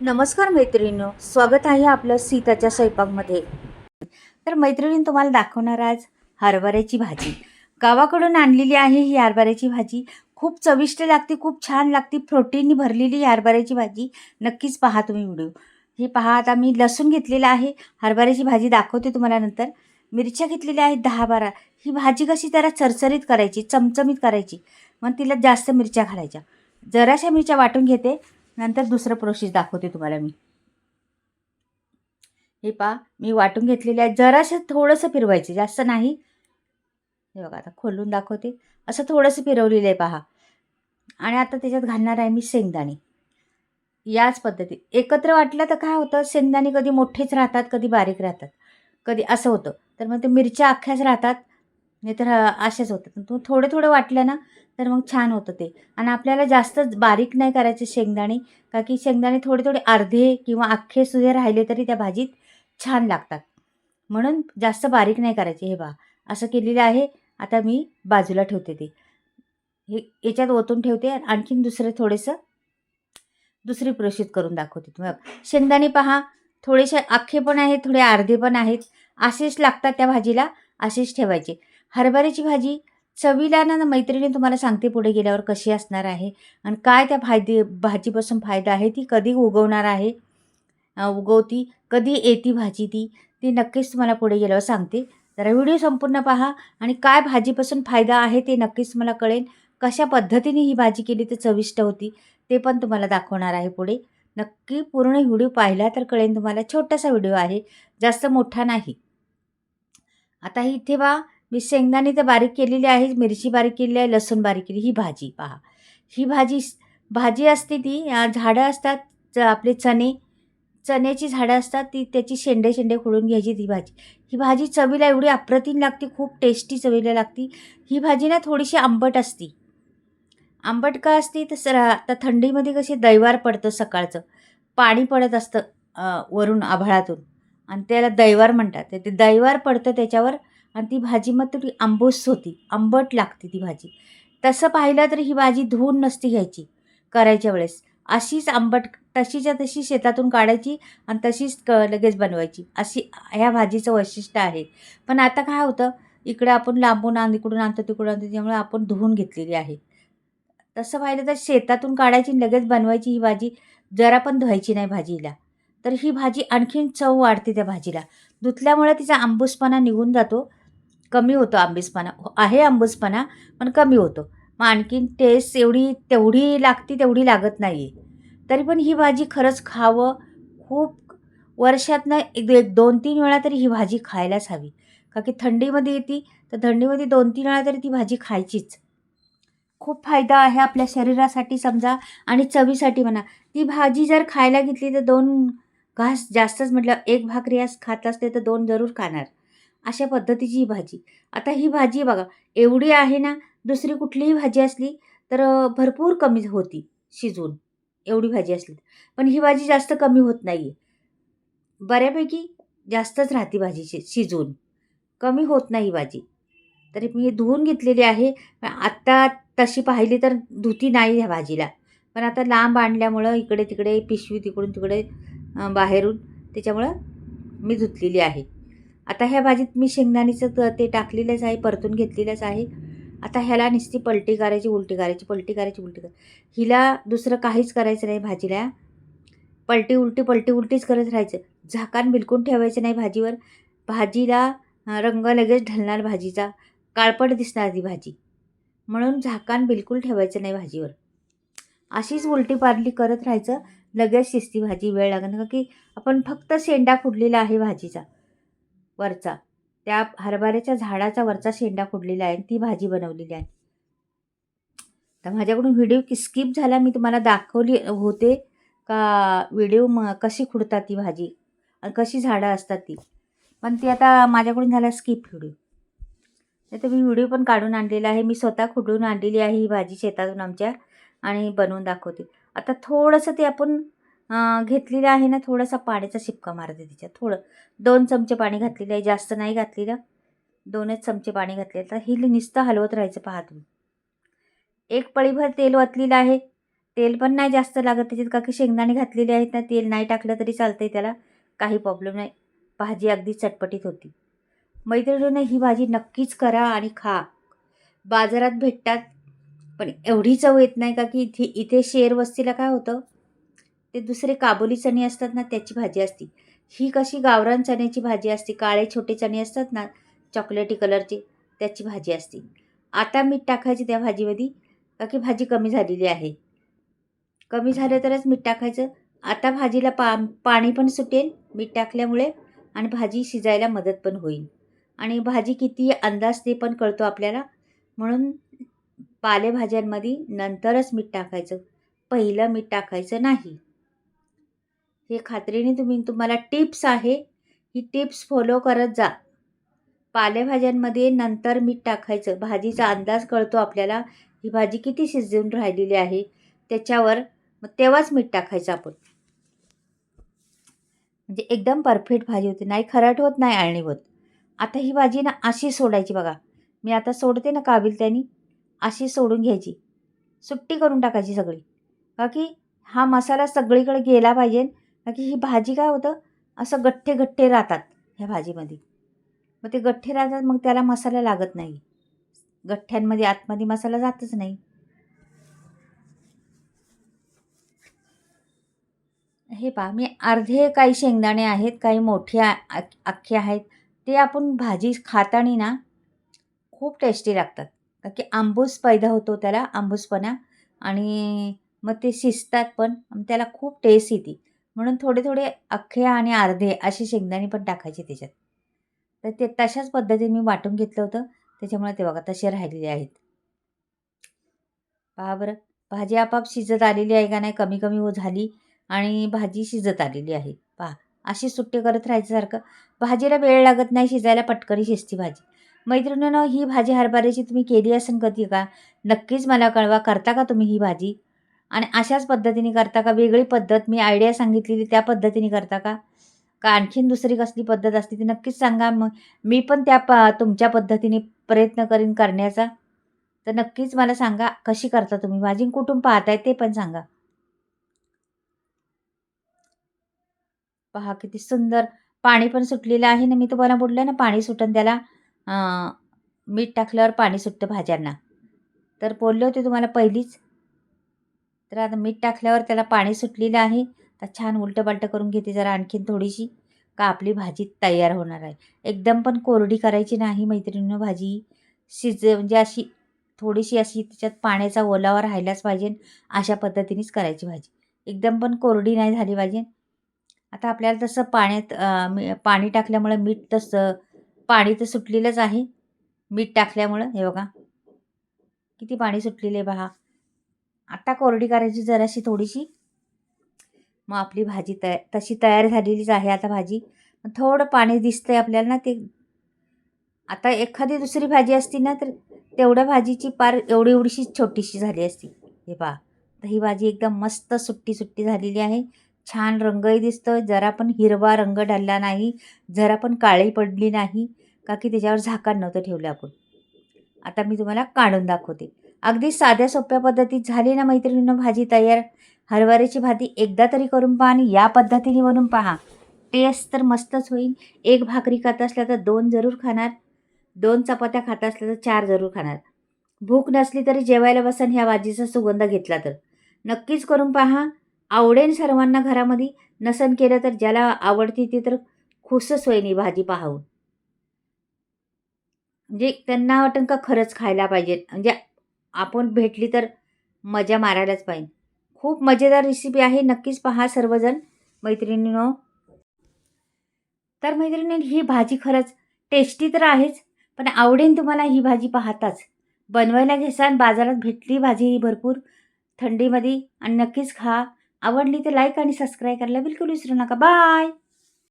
नमस्कार मैत्रिणींनो स्वागत आहे आपलं सीताच्या स्वयंपाकमध्ये. तर मैत्रिणी तुम्हाला दाखवणार आज हरभऱ्याची भाजी. गावाकडून आणलेली आहे ही हरभऱ्याची भाजी. खूप चविष्ट लागते खूप छान लागते. प्रोटीननी भरलेली ही हरभऱ्याची भाजी. नक्कीच पहा तुम्ही व्हिडिओ. हे पहा आता मी लसूण घेतलेला आहे. हरभऱ्याची भाजी दाखवते तुम्हाला नंतर. मिरच्या घेतलेल्या आहेत दहा बारा. ही भाजी कशी जरा चरचरीत करायची चमचमीत करायची. मग तिला जास्त मिरच्या घालायच्या. जराशा मिरच्या वाटून घेते. नंतर दुसरं प्रोसेस दाखवते तुम्हाला मी. हे पहा मी वाटून घेतलेले आहे जरासं थोडंसं फिरवायचे जास्त नाही. हे बघा आता खोलून दाखवते. असं थोडंसं फिरवलेलं आहे पहा. आणि आता त्याच्यात घालणार आहे मी शेंगदाणे. याच पद्धती एकत्र वाटलं तर काय होतं? शेंगदाणे कधी मोठेच राहतात कधी बारीक राहतात. कधी असं होतं. तर मग ते मिरच्या अख्ख्याच राहतात. नाही तर असेच होतं. पण तो थोडं थोडं वाटलं ना तर मग छान होतं ते. आणि आपल्याला जास्त बारीक नाही करायचे शेंगदाणे का की शेंगदाणे थोडे थोडे अर्धे किंवा अख्खे सुद्धा राहिले तरी त्या भाजीत छान लागतात. म्हणून जास्त बारीक नाही करायचे. हे बा असं केलेलं आहे. आता मी बाजूला ठेवते ते. हे याच्यात ओतून ठेवते आणखीन दुसरं थोडंसं दुसरी प्रोसेस करून दाखवते तुम्ही शेंगदाणे पहा थोडेसे अख्खे पण आहेत थोडे अर्धे पण आहेत. असेच लागतात त्या भाजीला असेच ठेवायचे. हरभऱ्याची भाजी चवीला ना मैत्रिणी तुम्हाला सांगते पुढे गेल्यावर कशी असणार आहे आणि काय त्या फायदे भाजीपासून फायदा आहे ती कधी उगवणार आहे? उगवती कधी येती भाजी ती ती नक्कीच तुम्हाला पुढे गेल्यावर सांगते. जरा व्हिडिओ संपूर्ण पहा आणि काय भाजीपासून फायदा आहे ते नक्कीच मला कळेल. कशा पद्धतीने ही भाजी केली तर चविष्ट होती ते पण तुम्हाला दाखवणार आहे पुढे. नक्की पूर्ण व्हिडिओ पाहिला तर कळेल तुम्हाला छोटासा व्हिडिओ आहे जास्त मोठा नाही. आता इथे बा मी शेंगदाणे तर बारीक केलेली आहे मिरची बारीक केलेली आहे लसूण बारीक केली ही भाजी पहा. ही भाजी भाजी असते ती झाडं असतात च- आपले चणे चण्याची झाडं असतात ती त्याची शेंडे शेंडे खोडून घ्यायची ती भाजी. ही भाजी चवीला एवढी अप्रतिम लागते खूप टेस्टी चवीला लागते. ही भाजी ना थोडीशी आंबट असते. आंबट का असते? तर सर आता थंडीमध्ये कशी दैवार पडतं सकाळचं. पाणी पडत असतं वरून आभाळातून. आणि त्याला दैवार म्हणतात. ते दैवार पडतं त्याच्यावर आणि ती भाजी मग थोडी आंबूस होती. आंबट लागते ती भाजी. तसं पाहिलं तर ही भाजी धुवून नसती घ्यायची करायच्या वेळेस. अशीच आंबट तशीच्या तशी शेतातून काढायची आणि तशीच क लगेच बनवायची. अशी ह्या भाजीचं वैशिष्ट्य आहे. पण आता काय होतं इकडे आपण लांबून आण इकडून आणतो तिकडून आणतो त्यामुळे आपण धुवून घेतलेली आहे. तसं पाहिलं तर शेतातून काढायची लगेच बनवायची ही भाजी जरा पण धुवायची नाही भाजीला. तर ही भाजी आणखीन चव वाढते त्या भाजीला. धुतल्यामुळे तिचा आंबूसपणा निघून जातो. कमी होतो आंबीसपणा हो, आहे आंबूसपणा पण कमी होतो. मग आणखीन टेस्ट एवढी तेवढी लागती तेवढी लागत नाही आहे तरी पण ही भाजी खरंच खावं खूप वर्षातनं एक एक दोन तीन वेळा तरी ही भाजी खायलाच हवी. का की थंडीमध्ये येते तर थंडीमध्ये दोन तीन वेळा तरी ती भाजी खायचीच. खूप फायदा आहे आपल्या शरीरासाठी समजा आणि चवीसाठी म्हणा. ती भाजी जर खायला घेतली तर दोन घास जास्तच म्हटलं एक भाकरी आज खात असते तर दोन जरूर खाणार. अशा पद्धतीची ही भाजी. आता ही भाजी बघा एवढी आहे ना दुसरी कुठलीही भाजी असली तर भरपूर कमी होती शिजवून एवढी भाजी असली. पण ही भाजी जास्त कमी होत नाही आहे बऱ्यापैकी जास्तच राहते भाजी शि शिजवून. कमी होत नाही ही भाजी. तरी मी धुवून घेतलेली आहे. आत्ता तशी पाहिली तर धुती नाही ह्या भाजीला. पण आता लांब आणल्यामुळं इकडे तिकडे पिशवी तिकडून तिकडे बाहेरून त्याच्यामुळं मी धुतलेली आहे. आता ह्या भाजीत मी शेंगदाणीचं ते टाकलेलंच आहे परतून घेतलेलंच आहे. आता ह्याला नुसती पलटी करायची उलटी करायची पलटी करायची उलटी करायची. हिला दुसरं काहीच करायचं नाही भाजीला. पलटी उलटी पलटी उलटीच करत राहायचं. झाकण बिलकुल ठेवायचं नाही भाजीवर. भाजीला रंग लगेच ढलणार भाजीचा. काळपट दिसणार ती भाजी. म्हणून झाकण बिलकुल ठेवायचं नाही भाजीवर. अशीच उलटी पारली करत राहायचं. लगेच शिजती भाजी वेळ लागणार का की आपण फक्त शेंडा फुडलेला आहे भाजीचा. वरचा. त्या हरभऱ्याच्या झाडाचा वरचा शेंडा फुडलेला आहे आणि ती भाजी बनवलेली आहे. तर माझ्याकडून व्हिडिओ स्किप झाला मी तुम्हाला दाखवली होते का व्हिडिओ म कशी खुडतात ती भाजी आणि कशी झाडं असतात ती. पण ती आता माझ्याकडून झाला स्किप व्हिडिओ. नाही तर मी व्हिडिओ पण काढून आणलेला आहे. मी स्वतः खुडून आणलेली आहे ही भाजी शेतातून आमच्या आणि बनवून दाखवते. आता थोडंसं ते आपण घेतलेलं आहे ना थोडासा पाण्याचा शिपका मारते तिच्यात थोडं दोन चमचे पाणी घातलेलं आहे जास्त नाही घातलेलं. दोनच चमचे पाणी घातले तर ही नुसतं हलवत राहायचं पहा तुम्ही. एक पळीभर तेल वतलेलं आहे. तेल पण नाही जास्त लागत त्याच्यात का की शेंगदाणे घातलेले आहेत ना तेल नाही टाकलं तरी चालतं आहे त्याला. काही प्रॉब्लेम नाही. भाजी अगदी चटपटीत होती. मैत्रिणीनं ही भाजी नक्कीच करा आणि खा. बाजारात भेटतात पण एवढी चव येत नाही का की इथे इथे शेर वस्तीला काय होतं? ते दुसरे काबुली चणे असतात ना त्याची भाजी असती. ही कशी गावरान चण्याची भाजी असते काळे छोटे चणे असतात ना चॉकलेटी कलरची त्याची भाजी असते. आता मीठ टाकायची त्या भाजीमध्ये का की भाजी कमी झालेली आहे. कमी झालं तरच मीठ टाकायचं. आता भाजीला पा पाणी पण सुटेल मीठ टाकल्यामुळे आणि भाजी शिजायला मदत पण होईल. आणि भाजी किती अंदाज ते पण कळतो आपल्याला. म्हणून पालेभाज्यांमध्ये नंतरच मीठ टाकायचं. पहिलं मीठ टाकायचं नाही. हे खात्रीने तुम्ही तुम्हाला टिप्स आहे ही टिप्स फॉलो करत जा. पालेभाज्यांमध्ये नंतर मीठ टाकायचं. भाजीचा अंदाज कळतो आपल्याला ही भाजी किती शिजवून राहिलेली आहे त्याच्यावर मग तेव्हाच मीठ टाकायचं आपण. म्हणजे एकदम परफेक्ट भाजी होते. नाही खरट होत नाही आळणी होत. आता ही भाजी ना अशी सोडायची बघा. मी आता सोडते ना काबिल त्यांनी अशी सोडून घ्यायची. सुट्टी करून टाकायची सगळी. बाकी हा मसाला सगळीकडे गेला पाहिजे की ही भाजी काय होतं? असं गठ्ठे गठ्ठे राहतात ह्या भाजीमध्ये. मग ते गठ्ठे राहतात मग त्याला मसाला लागत नाही. गठ्ठ्यांमध्ये आतमध्ये मसाला जातच नाही. हे पहा मी अर्धे काही शेंगदाणे आहेत काही मोठे आ- अख्खे आहेत. ते आपण भाजी खाताना ना खूप टेस्टी लागतात. का की आंबूस पैदा होतो त्याला आंबूसपणा. आणि मग ते शिजतात पण त्याला खूप टेस्ट येते. म्हणून थोडे थोडे अख्खे आणि अर्धे असे शेंगदाणे पण टाकायचे त्याच्यात. तर ते तशाच पद्धतीने मी वाटून घेतलं होतं. त्याच्यामुळे ते बघा तसे राहिलेले आहेत. पहा बरं भाजी आपाप शिजत आलेली आहे का नाही कमी कमी हो झाली आणि भाजी शिजत आलेली आहे. पहा अशी सुट्टी करत राहायचं सारखं भाजीला वेळ लागत नाही शिजायला पटकरी शिजती भाजी. मैत्रिणीनं ही भाजी हरभऱ्याची तुम्ही केली असेल कधी का? नक्कीच मला कळवा. करता का तुम्ही ही भाजी? आणि अशाच पद्धतीने करता का? वेगळी पद्धत. मी आयडिया सांगितलेली त्या पद्धतीने करता का? का आणखीन दुसरी कसली पद्धत असते ती नक्कीच सांगा. मग मी पण त्या प तुमच्या पद्धतीने प्रयत्न करीन करण्याचा. तर नक्कीच मला सांगा कशी करता तुम्ही? माझी कुठून पाहताय ते पण सांगा. पहा किती सुंदर. पाणी पण सुटलेलं आहे ना? मी तुम्हाला बोललं ना पाणी सुटन त्याला. मीठ टाकल्यावर पाणी सुटतं भाज्यांना. तर बोलले होते तुम्हाला पहिलीच. तर आता मीठ टाकल्यावर त्याला पाणी सुटलेलं आहे. तर छान उलटंपालटं करून घेते जरा आणखीन थोडीशी. का आपली भाजी तयार होणार आहे. एकदम पण कोरडी करायची नाही मैत्रिणीनं भाजी. शिज म्हणजे अशी थोडीशी अशी त्याच्यात पाण्याचा ओलावा राहिलाच पाहिजे. अशा पद्धतीनेच करायची भाजी. एकदम पण कोरडी नाही झाली पाहिजे. आता आपल्याला तसं पाण्यात मी- पाणी टाकल्यामुळं मीठ तसं पाणी तर सुटलेलंच आहे. मीठ टाकल्यामुळं हे बघा. किती पाणी सुटलेलं आहे पहा आता कोरडी करायची जराशी थोडीशी. मग आपली भाजी तया तशी तयार झालेलीच आहे आता भाजी. थोडं पाणी दिसतं आहे आपल्याला ना ते. आता एखादी दुसरी भाजी असती ना तर तेवढ्या भाजीची पार एवढी एवढीशी छोटीशी झाली असती. हे पहा तर ही भाजी एकदम मस्त सुट्टी सुट्टी झालेली आहे. छान रंगही दिसतो जरा पण हिरवा रंग ढालला नाही जरा पण काळी पडली नाही का की त्याच्यावर झाकण नव्हतं ठेवलं आपण. आता मी तुम्हाला काढून दाखवते. अगदी साध्या सोप्या पद्धतीत झाली ना मैत्रिणीनं भाजी तयार? हरभऱ्याची भाजी एकदा तरी करून पहा आणि या पद्धतीने बनवून पहा. टेस्ट तर मस्तच होईल. एक भाकरी खात असल्या तर दोन जरूर खाणार. दोन चपात्या खात असल्या तर चार जरूर खाणार. भूक नसली तरी जेवायला बसन ह्या भाजीचा सुगंध घेतला तर. नक्कीच करून पहा. आवडेन सर्वांना घरामध्ये. नसन केलं तर ज्याला आवडते ते तर खुशच होईन ही भाजी पाहून. म्हणजे त्यांना वाटन का खरंच खायला पाहिजे. म्हणजे आपण भेटली तर मजा मारायलाच पाहिजे. खूप मजेदार रेसिपी आहे. नक्कीच पहा सर्वजण मैत्रिणीनो. तर मैत्रिणी ही भाजी खरंच टेस्टी तर आहेच पण आवडेन तुम्हाला ही भाजी पाहताच. बनवायला घेसान बाजारात भेटली भाजी ही भरपूर थंडीमध्ये आणि नक्कीच खा. आवडली तर लाईक आणि सबस्क्राईब करायला बिलकुल विसरू नका. बाय